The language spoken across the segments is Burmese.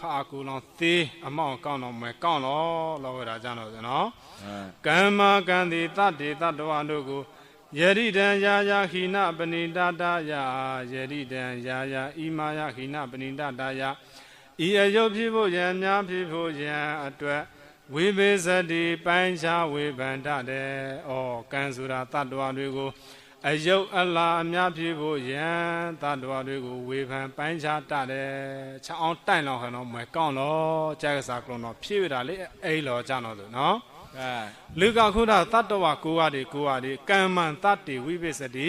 ဟာကူလောင်သေးအမောင်ကောင်းတော်မွယ်ကောင်းတော်လောဝေရာကြတော့စနော်အဲကမ္မကံတိတတ္တိတတ္တဝါတို့ကိုယရိတံယာယာခိနပဏိတတယယရိတံယာယာဣမာယခိနပဏိတတယဤအယုတ်ဖြစ်ဖို့ယံများဖြစ်ဖို့ယံအတွက်ဝိဘေဇတိပိုင်းခြားဝေဗန္တတဲ့ဩကံဆိုတာတတ္တဝါတွေကို အယုတ်အလားအများဖြစ်ဖို့ယံတတ္တဝါတွေကိုဝေဖန်ပိုင်းခြားတတ်တယ်ချောင်းအောင်တိုင်လောက်ခနော်မွယ်ကောင်းတော့ကြာကစားကလုံးတော့ဖြည့်ရတာလေအဲ့လောကြတော့သူနော်အဲလူကခုနတတ္တဝကိုရတွေကိုရတွေကမ္မန်တတ္တိဝိပစ္စတိ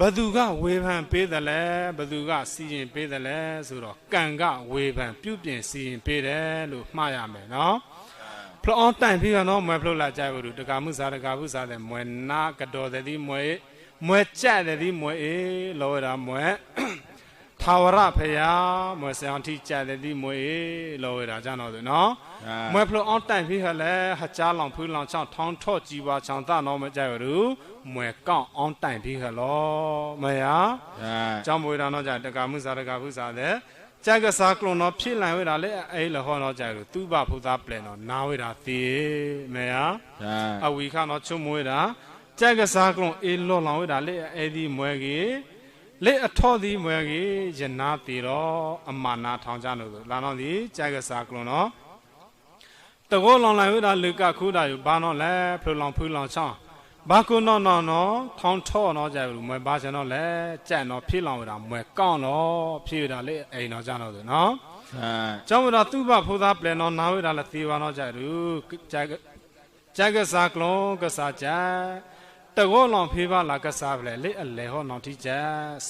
ဘသူကဝေဖန်ပေးတယ်လဲဘသူကစီရင်ပေးတယ်လဲဆိုတော့ကံကဝေဖန်ပြုပြင်စီရင်ပေးတယ်လို့မှားရမယ်နော်ဖလောင်းတိုင်ပြီးတော့မွဲဖလို့လာကြဘူးတက္ကမှုစားတက္ကမှုစားတဲ့မွဲနာကတော်တဲ့ဒီမွဲ မွဲကြက်တဲ့ဒီမွဲအေးလောရမွဲထာဝရဖရာမွဲဆောင်တိကြက်တဲ့ဒီမွဲအေးလောရကြတော့သူနော်အဲမွဲဖလို့အောင်တိုင်ပြီးဟလဲဟချားလောင်ဖူးလောင်ချောင်းထောင်းထော့ကြည်ပါချောင်းတတော့မကြရဘူးမွဲကောက်အောင်တိုင်ပြီးဟလောမယာအဲကျောင်းမွေတော်တော့ကြတက္ကမှုစားတက္ကမှုစားတဲ့ကြက်ကစားကလုံးတော့ဖြစ်လန်ဝဲတာလေအဲလဟောတော့ကြရသူဘဖူသားပလန်တော့နာဝဲတာသေမယာအဲအဝီခတော့ချုံမွေတာ ကြက်ကစားကလုံးအေးလောလောင်ဝဲတာလေအဲဒီမွဲကြီးလေအထောဒီမွဲကြီးယနာတီတော့အမနာထောင်ကြလို့လာတော့ဒီကြက်ကစားကလုံးတော့တကောလောင်လိုက်ဝိဒါလူကခူးတာယူဘာနော်လဲဖလူလောင်ဖူးလောင်ချောင်းဘာကုနော်နော်နော်ထောင်းထော့နော်ကြရဘူးမွဲဘာချင်တော့လဲကြက်နော်ဖြည့်လောင်ဝိဒါမွဲကောင်းတော့ဖြည့်ဝိဒါလေအိမ်နော်ကြတော့သူနော်အဲကျောင်းဝိဒါသူ့ဘဖိုးသားပလဲနော်နာဝိဒါလဲသေပါနော်ကြရဘူးကြက်ကကြက်ကစားကလုံးကစားကြ တကောလောင်ဖေးပါလာကစားပလေလေအလေဟောနောင်တိကျ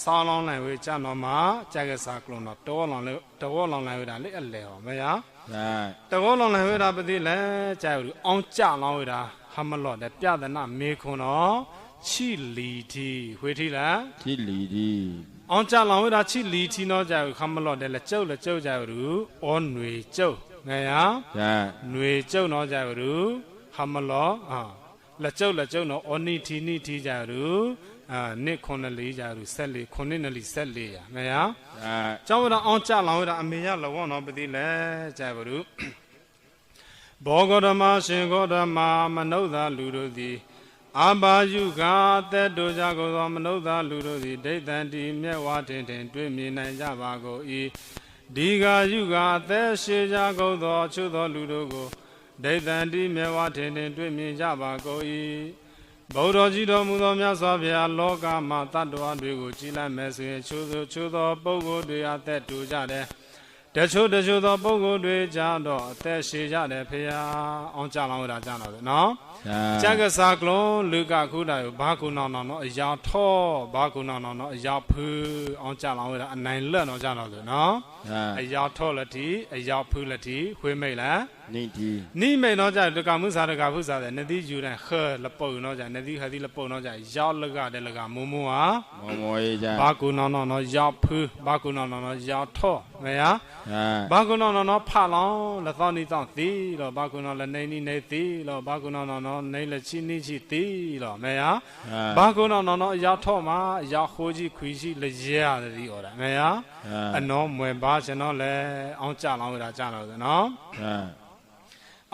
ဆောင်းလောင်းနိုင်ဝေကြနော်မှာကြက်ကစားကလုံးတော့တောလောင်လေတကောလောင်နိုင်ဝေတာလေအလေဟောမရတကောလောင်နိုင်ဝေတာပတိလဲကြက်လူအောင်ကြလောင်ဝေတာဟမလော့တဲ့ပြဒနာမေခွန်တော့ချီလီတီဝေတိလားချီလီတီအောင်ကြလောင်ဝေတာချီလီတီတော့ကြက်ခမလော့တဲ့လက်ကျုပ်လက်ကျုပ်ကြက်လူအောနွေကျုပ်ငယ်ရနွေကျုပ်တော့ကြက်လူဟမလော့ဟာ လက်ကျုပ်လက်ကျုပ်တော့ဩနီတီနီတီကြာယူအာနှစ်ခွန်လေးကြာယူဆက်လေးခွန်နှစ်နလီဆက်လေးရငယ်ရအဲကျောင်းဝဒအောင်ကြလောင်ဝဒအမေရလောနော်ပတိလဲကြပါဘူးဘောဂဓမ္မရှင်ဂေါဓမ္မမနုဿာလူတို့သည်အာဘာယုကအသက်တို့ကြကုန်သော မနုဿာလူတို့သည်ဒိဋ္ဌံတိမြတ်ဝါထင်ထင်တွေ့မြင်နိုင်ကြပါကုန်၏ဒီဃာယုကအသက်ရှည်ကြကုန်သောအချို့သောလူတို့ကို ဒိဋ္ဌံတိမြတ်ဝါထင်ထင်တွေ့မြင်ကြပါကုန်၏ဘုရားကြီးတော်မူသောမြတ်စွာဘုရားလောကမှာတတ္တဝါတွေကိုကြည်လိုက်မယ်ဆိုရင်ချိုးသောချိုးသောပုဂ္ဂိုလ်တွေအသက်တူကြတယ်တချို့တချို့သောပုဂ္ဂိုလ်တွေကြတော့အသက်ရှည်ကြတယ်ဖေဟာအောင်ကြလောင်းရတာကြတော့တယ်နော်အဲကျက်ကစားကလုံးလူကခုတာကိုဘာကုနောင်နောင်နော်အရာထောဘာကုနောင်နောင်နော်အရာဖူးအောင်ကြလောင်းရတာအနိုင်လက်တော့ကြတော့တယ်နော်အဲအရာထောလက်တီအရာဖူးလက်တီခွေးမိတ်လား နေဒီနိမိတ်တော့ကြတကမှုစားတကဖုစားတယ်နတိယူတဲ့ခဲလပုတ်တော့ကြနတိခတိလပုတ်တော့ကြရောက်လကတဲ့လကမုံမုံဟာမောမောရေးကြဘာကုနောင်နောင်နော်ရောက်ဖူးဘာကုနောင်နောင်နော်ရောက်ထောမယာအဲဘာကုနောင်နောင်နော်ဖလောင်လက်သောနီတောင်းသီတော့ဘာကုနောင်လက်နေနီနေသီတော့ဘာကုနောင်နောင်နော်နေလက်ချီနီချီသီတော့မယာအဲဘာကုနောင်နောင်နော်ရောက်ထောမှာရောက်ခိုးကြီးခွီရှိလက်ရတဲ့ဒီဩတာမယာအဲအနောမွယ်ပါကျွန်တော်လဲအောင်ကြလောင်းရတာကြတော့တယ်နော်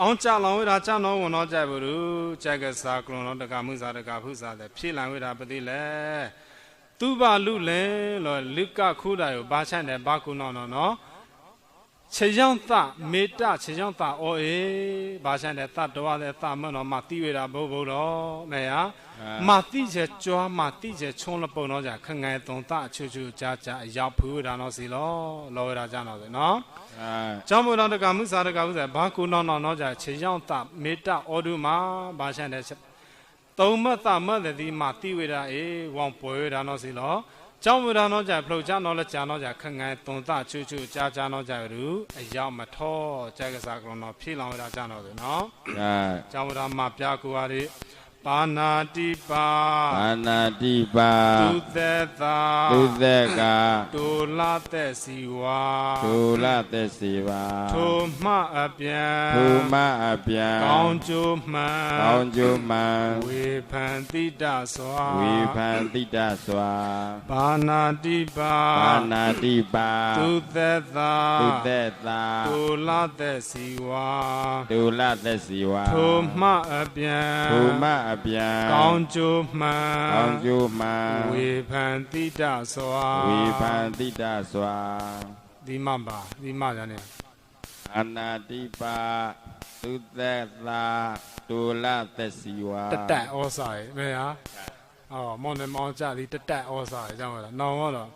အဲအောင်ကြလောင်ဝိတာကြနောဝန်တော့ကြဘူးလူကြက်ကစားကလုံးတော့တကမှုစားတကဖုစားတဲ့ဖြည့်လံဝိတာပတိလေသူဘလူလဲလောလုကခုတာကိုဘာချန့်တယ်ဘာကုနောနော်နော် ခြေရောက်သမေတ္တခြေရောက်သအော်အေးဘာချန့်တယ်သတ္တဝတဲ့သမတ်တော်မတိဝိတာဘုဘုတော်မေယာမတိချေကြွားမတိချေချုံးလပုံတော့ကြခငယ်သွန်သချူချူကြာကြာအရောက်ဖူးတာတော့စီလောလောဝိတာကြတော့တယ်နော်အဲကျောင်းမတော်တကမှုစားတကမှုစားဘာကုနောင်နောင်တော့ကြခြေရောက်တမေတ္တဩဒုမှာဘာရှန်တဲ့သုံးမတ်သမတ်တိမာတိဝေဒအေဝောင်ပွဲဒါနောစီလော ကျောင်းမတော်တော့ကြဖလုတ်ချနောလဲကြာနောကြခငယ်သွန်တချူချူကြာကြာနောကြရူအရောက်မထောကြက်ကစားကလုံးတော့ဖြည့်လောင်ရတာကြာနောဆိုနော်အဲကျောင်းမတော်မှာပြကူဟာတွေ ပါဏာတိပါဘာနာတိပါသူသက်သာသူသက်ကဒိုလသက်စီဝါဒုလသက်စီပါထိုမှအပြန်ဘုမအပြန်ကောင်းကျိုးမှန်ကောင်းကျိုးမှန်ဝေဖန်တိတစွာဝေဖန်တိတစွာဘာနာတိပါဘာနာတိပါသူသက်သာသူသက်သာဒိုလသက်စီဝါဒုလသက်စီဝါထိုမှအပြန်ဘုမအပြန်ကောင်းကျိုးမှန်ကောင်းကျိုးမှန်ဝေဖန်တိတစွာဝေဖန်တိတစွာဒီမပါဒီမရနေအနာတိပါသူသက်သာဒုလသက်စီဝါတတက်ဩစာရေမေဟာအော်မောင်နေမောင်ကြသည်တတက်ဩစာရေကြောင်းလားနောင်တော့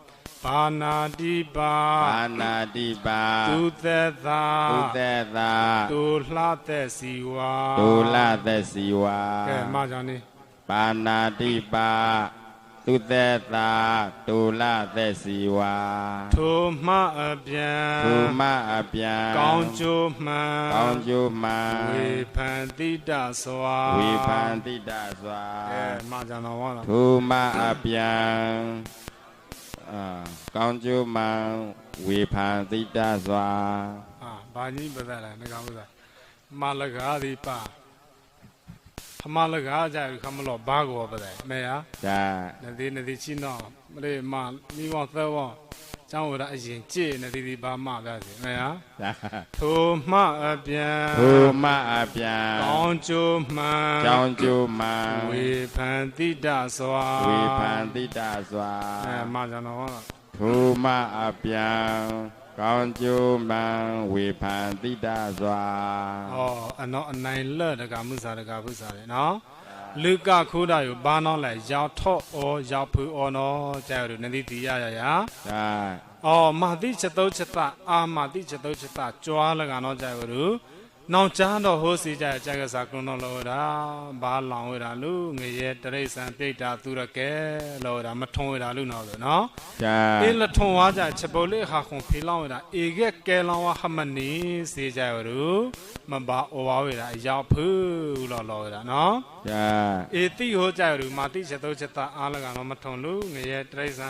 ဘာနာတိပါဘာနာတိပါသူသက်သာသူသက်သာဒိုလှသက်စီဝါဒုလသက်စီဝါကဲမကြောင့်နေပါဏာတိပါသူသက်သာဒုလသက်စီဝါထိုမှအပြန်ဘုမအပြန်ကောင်းကျိုးမှန်ကောင်းကျိုးမှန်ဝေဖန်တိတစွာဝေဖန်တိတစွာကဲမကြောင့်တော့ဟောလားဘုမအပြန်အာ ကောင်းကျိုးမှန်ဝေဖန်တိတစွာအာဘာကြီးပဒလာငကောင်ပဒမလကားဒီပါခမလကားကြခမလို့ဘာကိုပဒမေယာဒါနဒီနဒီချင်းတော့မလေးမမိဝသဝ ကျောင်းဝရအရင်ကြည့်နဒီဒီဘာမှပြစီမေယာဒါထိုမှအပြန်ဘုမအပြန်ကောင်းကျိုးမှန်ကောင်းကျိုးမှန်ဝေဖန်တိတစွာဝေဖန်တိတစွာအဲမကြောင့်တော့ဟောလားဘုမအပြန်ကောင်းကျိုးမှန်ဝေဖန်တိတစွာဩအနောအနိုင်လတ်တကမှုစာတကဖုစာလေနော် လူကခိုးတာယူဘာနောလဲရောက်ထော့ဩရောက်ဖူဩနော်ကျဲရနဒီတီရရရဒါအော်မာတိချက်တုတ်ချက်တာအာမာတိချက်တုတ်ချက်တာကြွားလကတော့ကြဲရူ နောင်ချားတော့ဟိုးစီကြကြကစားကလုံးတော့လောတာဘာလောင်ဝတာလူငရဲတရိษံပြိတ္တာသူရကဲလောတာမထုံဝတာလူနော်ဆိုနော်ဒါအေးလထုံဝါကြချက်ပုတ်လေးဟာခုံဖေးလောင်းဝတာအေကဲကဲလောင်းဝဟမနီစီကြရူမဘာဩဝါဝတာအရောက်ဖူးလောလောတာနော်ဒါအေတိဟိုကြရူမာတိချက်တုတ်ချက်တာအားလကတော့မထုံလူငရဲတရိษံ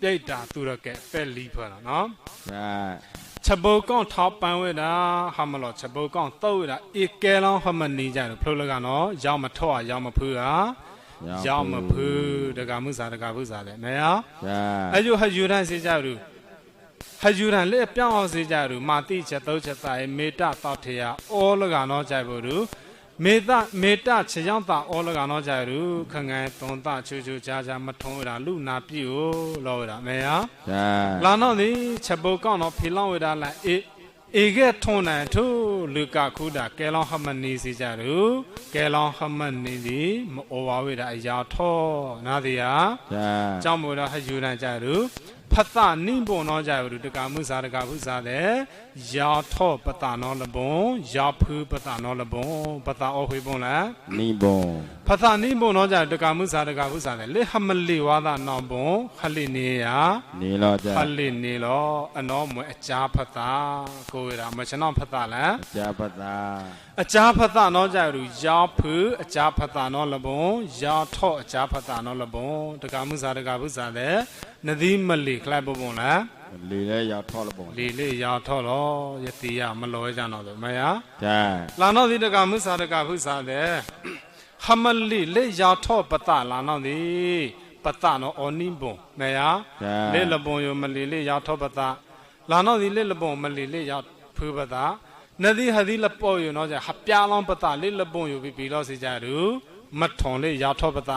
ပြိတ္တာသူရကဲပဲ့လီဖလာနော်ဒါ ချက်ပုတ်ကောင်းထောက်ပန်းဝဲတာဟာမလို့ချက်ပုတ်ကောင်းတုတ်ဝဲတာဧကဲလောင်းဟမနီကြတယ်ဖလို့လကနော်ရောက်မထော့ရရောက်မဖူးဟာရောက်မဖူးတကမှုစာတကဖူးစာလေမယားဒါအယုဟယူရန်စေကြရူဟယူရန်လေပြောင်းအောင်စေကြရူမာတိချက်တုတ်ချက်တာမေတ္တာတောက်ထေယအောလကနော်ကြိုက်ဖို့ရူ မေတ္တာမေတ္တာချေရောက်တာအောလကနော်ကြိုက်ရူခငယ်သွန်တချူချူချာချာမထုံးရတာလူနာပြီကိုလောရတာမယားဒါလာတော့ဒီချက်ပုတ်ကောင်းတော့ဖီလောင်းဝဒါလာအေအေကဲထုံးနိုင်သူလူကခုတာကဲလောင်းဟမနီစီကြရူကဲလောင်းဟမနီဒီမအိုဝါဝဒါအရာထောနာဒီယာဒါကြောင့်မို့တော့ဟယူရန်ကြရူ ဖတ်တာနိပုံတော့ကြရူတကမှုစားတကမှုစားလေရာထောပတာနောလဘွန်ရာဖူပတာနောလဘွန်ပတာအဝေပွန်လားနိဘုံဖသာနိဘုံတော့ကြတကမှုစားတကမှုစားလေလေဟမလီဝါဒနောင်ဘွန်ခလိနေယာနေလောကြဖလိနေလောအနောမွေအကြာဖတာကိုရမချနောဖတာလန်ကြာပတာအကြာဖတာနောကြရူရာဖူအကြာဖတာနောလဘွန်ရာထောအကြာဖတာနောလဘွန်တကမှုစားတကမှုစားလေနဒီမလီခလိုက်ဘုံလားလေလဲရောက်ထောလဘုံလီလေးရာထောလောယတိယမလောကြတော့မယားဒါလာနောဒီတကမှုစာတကမှုစာတဲ့ဟမလီလေရာထောပတလာနောဒီပတနောအောနိဘုံမေယာဒါလေလဘုံယမလီလေရာထောပတလာနောဒီလေလဘုံမလီလေရာဖူပတနဒီဟဒီလပေါ်ယနောကြဟပြာလောင်းပတလေလဘုံယပြီးပြီးတော့စီကြရူမထုံလေရာထောပတ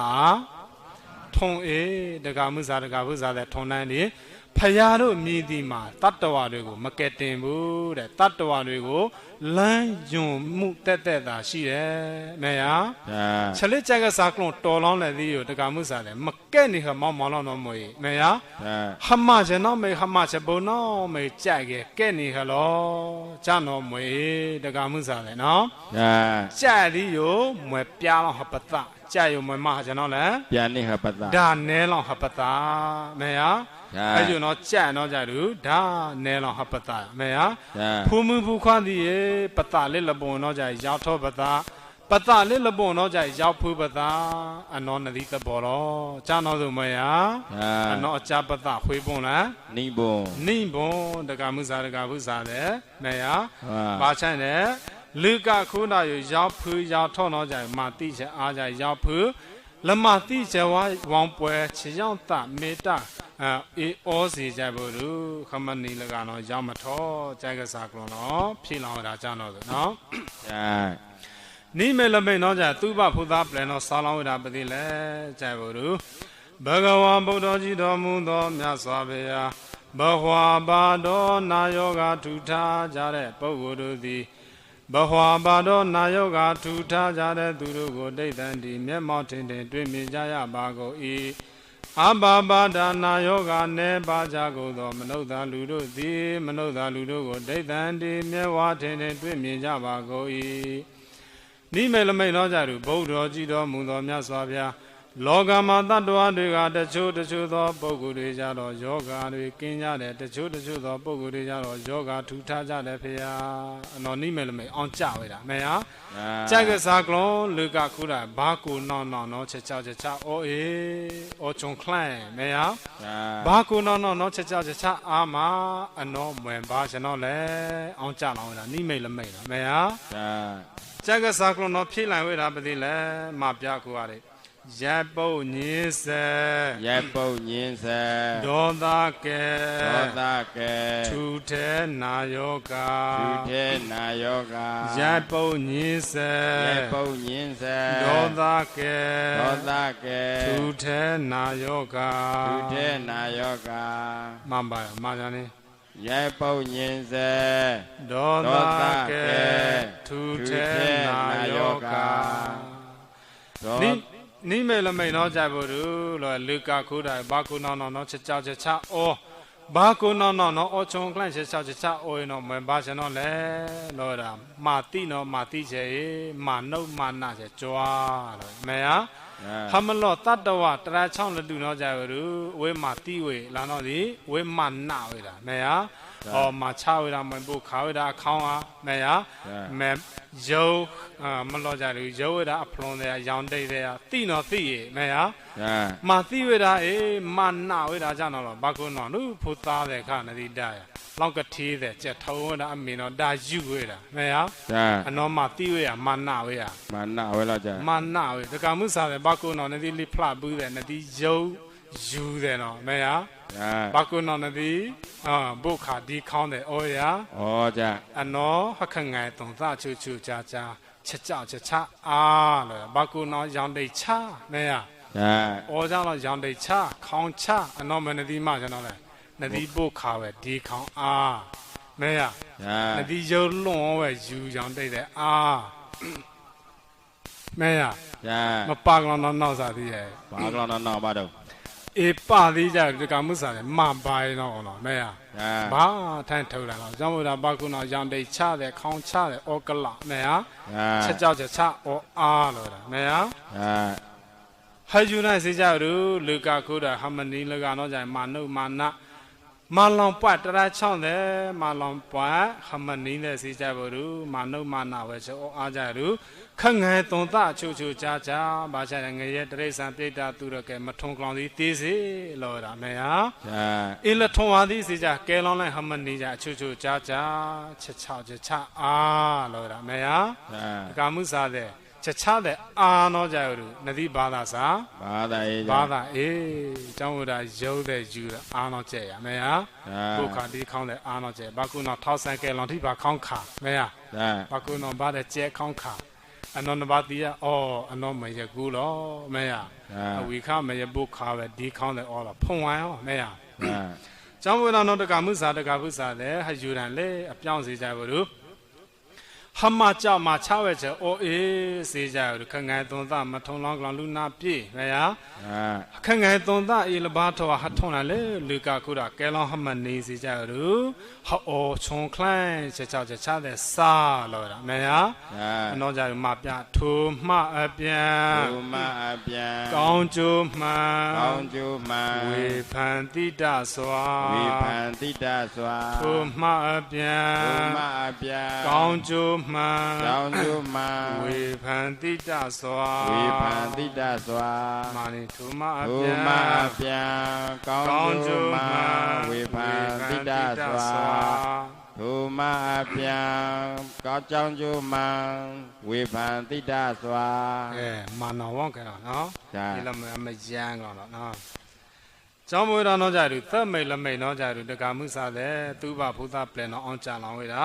ထုံအေတကမှုစာတကမှုစာတဲ့ထုံနိုင်ဒီဖယားတို့မြည်ဒီမှာတတ္တဝါတွေကိုမကဲတင်ဘူးတဲ့တတ္တဝါတွေကိုလမ်းယွန်မှုတက်တက်တာရှိတယ်မေယာဒါချက်လက်ကြက်ကစားကလုံးတော်လောင်းလည်းဒီကိုတကမှုစားတယ်မကဲ့နေခမောင်းမောင်းတော့မွေမေယာဒါဟမချေနောမေဟမချေဘုံနောမေကြိုက်ကဲကဲ့နေခလောဂျာနောမွေတကမှုစားတယ်နော်ဒါကြိုက်ဒီယောမွေပြားလောင်းဟပတကြို က်ယောမွေမဟာကျွန်တော်လည်းပြန်နေဟပတာဒါနဲလောင်းဟပတမေယာဒါအဲ့ကျနော်ကြက်နော်ကြတူဒါနဲလောင်းဟပတမေယာဒါဖူမှုဖူခွားသည်ရေပတလေးလပုံတော့ကြရောက်တော့ပတပပတလေးလပွန်တော့ကြရောက်ဖူးပတာအနောနဒီတဘောတော့ဇာနောသူမယာအာအနောအကြပတခွေးပွန်လားနိဘုံနိဘွန်တကမှုစာတကမှုစာတဲ့မယာဟာပါချန်တဲ့ လူကခုနာရရောက်ဖူးရောက်ထောတော့ကြမာတိချအားကြရောက်ဖူးလမတိချဝဝောင်ပွဲချီရောက်တမေတ္တာအဲဩစီကြဘူးလူခမနီလကနော်ရောက်မထောကြိုက်ကစားကလုံးနော်ဖြေလောင်တာကြတော့ဆိုနော်အာနိမေလမိန်တော့ကြသူဘဖုသားပလန်တော့စာလောင်းဝိတာပတိလေကြိုက်ဘူးလူဘဂဝါဗုဒ္ဓကြီးတော်မူသောမြတ်စွာဘုရားဘဝပါတော်နာယောဂထူထားကြတဲ့ပုဂ္ဂိုလ်တို့သည် ဘဝပါတော်နာယောဂထူထားကြတဲ့သူတို့ကိုဒိဋ္ဌံဒီမျက်မှောက်ထင်ထင်တွေ့မြင်ကြရပါကုန်၏အဘဘာဒနာယောဂနေပါကြကုန်သော မနုဿလူတို့သည်မနုဿလူတို့ကိုဒိဋ္ဌံဒီမျက်ဝါထင်ထင်တွေ့မြင်ကြပါကုန်၏နိမေလမိန်တော်ကြသူဗုဒ္ဓတော်ကြည်တော်မူသောမြတ်စွာဘုရား လောကမှာတတ္တဝါတွေကတချို့တချို့သောပုဂ္ဂိုလ်တွေကြတော့ယောဂတွေကင်းကြတယ်တချို့တချို့သောပုဂ္ဂိုလ်တွေကြတော့ယောဂထူထားကြတယ်ဖေဟာအနော်နိမေလမိန်အောင်ကြဝဲတာမေဟာအာကြိုက်ကစားကလုံးလူကခုတာဘာကိုနောင်နောင်နော်ချက်ချောက်ချက်ချအော်အေးအော်ချုံခလန့်မေဟာအာဘာကိုနောင်နောင်နော်ချက်ချောက်ချက်ချအာမအနော်မွင်ဘာကျွန်တော်လဲအောင်ကြလောင်းတာနိမိတ်လမိတ်လားမေဟာအာကြက်ကစားကလုံးတော့ဖြည့်လိုက်ဝဲတာပတိလဲမပြကိုရတယ် ရပ်ပုတ်ညင်းစဲရဲပုတ်ညင်းစဲဒေါသကဲဒေါသကဲထူထဲနာယောဂသူထဲနာယောဂရပ်ပုတ်ညင်းစဲရဲပုတ်ညင်းစဲဒေါသကဲဒေါသကဲထူထဲနာယောဂသူထဲနာယောဂမှန်ပါရမှန်ကြနေရဲပုတ်ညင်းစဲဒေါသဒေါသကဲကဲထူထဲနာယောဂဒေါ နိနိမေလမိန်တော့ကြဘူးလို့လောလူကခုတာဘာကုနောနောနောချက်ချောက်ချက်ချအောဘာကုနောနောနောအောချုံကလန့်ချက်ချောက်ချက်ချအောရင်တော့မဘာရှင်တော့လဲလောတာမာတိနောမာတိချေမာနုမာနချေကြွားလို့မေယာဟမလောတတ္တဝတရာချောင်းလတူတော့ကြဘူးဝေမာတိဝေလာတော့ဒီဝေမာနဝေတာမေယာ ဟောမာချဝေတာမပုခါဝေတာအခေါင်းအားမေယာမေယုံအာမလောကြဘူးယုံဝေတာအဖလွန်တဲ့ရောင်တိတ်တဲ့တိနော်တိရေမေယာအာမာတိဝေတာအေမာနဝေတာကြောင့်တော့ဘာကုနော်နုဖုသားတဲ့ခနတိတရလောက်ကထေးတဲ့ကြက်ထုံးဝေတာအမင်းတော့ဒါယူဝေတာမေယာဒါအနောမာတိဝေရမာနဝေရမာနဝဲလာကြမာနဝေဒကမှုစားတယ်ဘာကုနော်နတိလိဖလာ ဘူးတယ်နတိယုံယူတယ်နော်မေယာအာဘာကုနော်နတိအာဘုခါဒီခေါင်းတယ်အော်ယာဩကြအနောဟခငယ်တုံသချူချူချာချာချက်ကြောက်ချက်ချအာလို့ဘာကုနော်ရောင်တိတ်ချမေယာအာအော်ကြောင့်တော့ရောင်တိတ်ချခေါင်းချအနောမနတိမကျွန်တော်လဲနတိဘုခါပဲဒီခေါင်းအာမေယာအာနတိယုံလွန်ဝဲယူရောင်တိတ်တယ်အာမေယာအာမပါကလောင်တော့နောက်စားသေးရဲ့ဘာကလောတော့တော့ပါတော့ အေးပါသေးကြဒီကမှုစားတယ်မပါရင်တော့တော့မဲရအာဘာထိုင်ထုတ်လာတော့ကျောင်းမတာဘာကုနာရောင်တိတ်ချတယ်ခေါင်းချတယ်ဩကလမဲရအာချက်ကြောက်ချက်ချဩအားလို့တာမဲရအာဟယူနိုင်စေကြရူလူကခုတာဟမနီလကတော့ကြမာနုမာန မာလောင်ပွတ်တရာချောင်းတယ်မာလောင်ပွတ်ဟမနီနဲ့စေကြဘူးရူမာနုမာနဝဲချောအားကြရူခငယ်သွန်သချူချူချာချာဘာချငယ်ရဲ့တရိษံပြိတ္တာသူရကဲမထုံကလောင်သည်တေးစေလို့တာမဲဟာအာအင်းလထုံဝါသည်စေကြကဲလောင်းလိုက်ဟမနီကြအချူချူချာချာချက်ချောက်ချက်ချအာလို့တာမဲဟာအာကာမှုစားတဲ့ ချက်ချတဲ့အာနောကြရူနတိဘာသာစာဘာသာရေးဘာသာအေးကျောင်းဝဒရုပ်တဲ့ယူတဲ့အာနောကျဲ့ရမယ်ဟာအာဘုခါဒီခေါင်းတဲ့အာနောကျဲ့ဘာကုနောထောက်ဆန်ကဲလောင်ထိပါခေါင်းခါမယ်ဟာဒါဘာကုနောဘာတဲ့ကျဲခေါင်းခါအနောနဘာတိယအော်အနောမရကူလောမယ်ဟာအာအဝီခမရဘုခါပဲဒီခေါင်းတဲ့အော်လာဖုံဝိုင်းရောမယ်ဟာအာကျောင်းဝဒနောတကမှုစာတကမှုစာတဲ့ဟယူရန်လေအပြောင်းစီကြဘူးလို့ ဟမကြောက်မှာချဝဲချေအိုအေးစေကြရခငယ်သွန်သမထုံလောင်းကလောင်လူနာပြေမယ်ဟာအာခငယ်သွန်သားအေလဘာထောဟထုံလာလေလူကခုရကဲလောင်းဟမနေစီကြရူဟောချုံခလိုင်းချက်ချောက်ချက်ချတဲ့စာလောတာမေဟာအာအနောကြရမပြထိုမှအပြန်ဘုမအပြန်ကောင်းကျိုးမှန်ကောင်းကျိုးမှန်ဝေဖန်တိတစွာဝိဖန်တိတစွာထိုမှအပြန်ဘုမအပြန်ကောင်းကျိုးမှမှန်ကြောင်းကျိုးမှန်ဝေဖန်တိတစွာဝေဖန်တိတစွာမာနိထုမအဘုပြန်မအပြန်ကောင်းကောင်းကျိုးကျိုးမှမှန်ဝေဖန်တိတစွာဘုမအပြန်ကောင်းကြောင်းကျိုးမှဝေဖန်တိတစွာအဲမာနဝံကဲတော့နော်ဒါဒီလမမယံကောတော့နော်ကျောင်းမွေးတော်တော့ကြရသတ်မိတ်လမိတ်တော့ကြရတက္ကမှုစားတဲ့သူဘဘုရားပလန်တော့အောင်ကြလောင်ဝေတာ